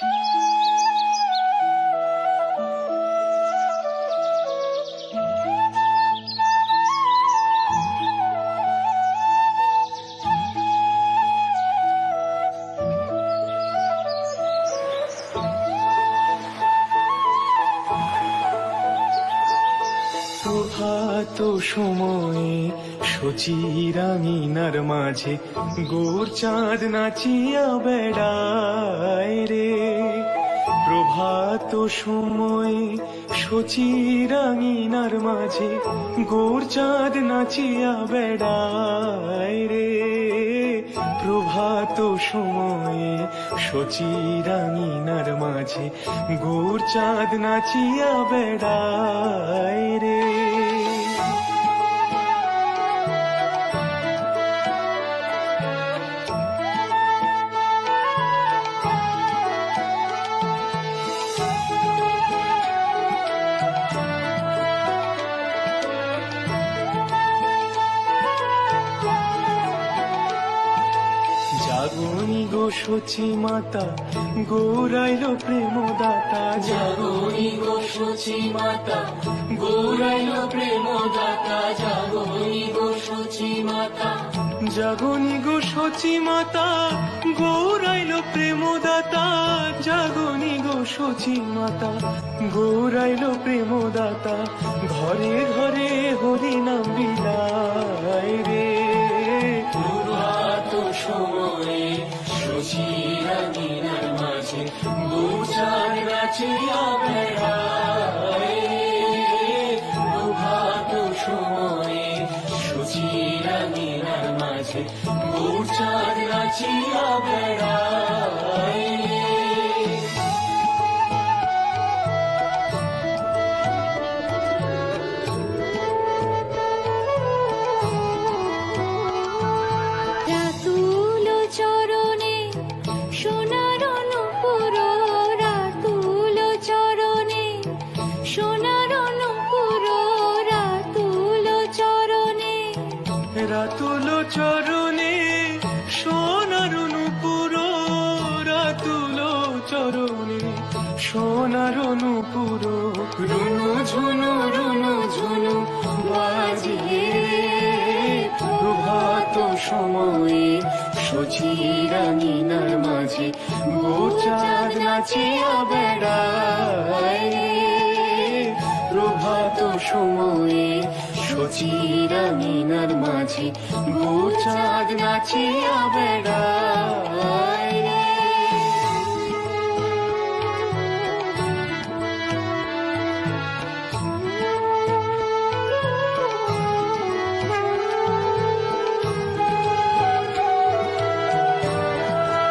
Música প্রভাত সময়ে সচিরাঙিনার মাঝে গোর চাঁদ নাচিয়া বেড়ায় রে। প্রভাত সময়ে সচিরাঙিনার মাঝে গোর চাঁদ নাচিয়া বেড়ায় রে। প্রভাত সময়ে সচিরাঙিনার মাঝে গোর চাঁদ নাচিয়া বেড়ায় রে। সচি মাতা, গৌরাইল প্রেম দাতা জাগরি গো সচি মাতা, গৌরাইল প্রেম দাতা জাগরি গো সচি মাতা। জাগনি গো সচি মাতা, গৌরাইল প্রেম দাতা জাগনি গো সচি মাতা, গৌরাইল প্রেম দাতা ঘরে ঘরে হরি নাম বিলায় গোচার রাচিয়া বেড়ায় প্রভাত সময়ে শশীরানীর মাঝে গোচার রাচিয়া বেড়ায় সোনার নুপুর রুনু ঝুনু রুনু ঝুনু, বাজিয়ে প্রভাত সময়ে সচিরাঙিনার মাঝে, গোচাঁদ নাচিয়া বেড়ায় প্রভাত সময়ে সচিরাঙিনার মাঝে, গোচাঁদ নাচিয়া বেড়ায়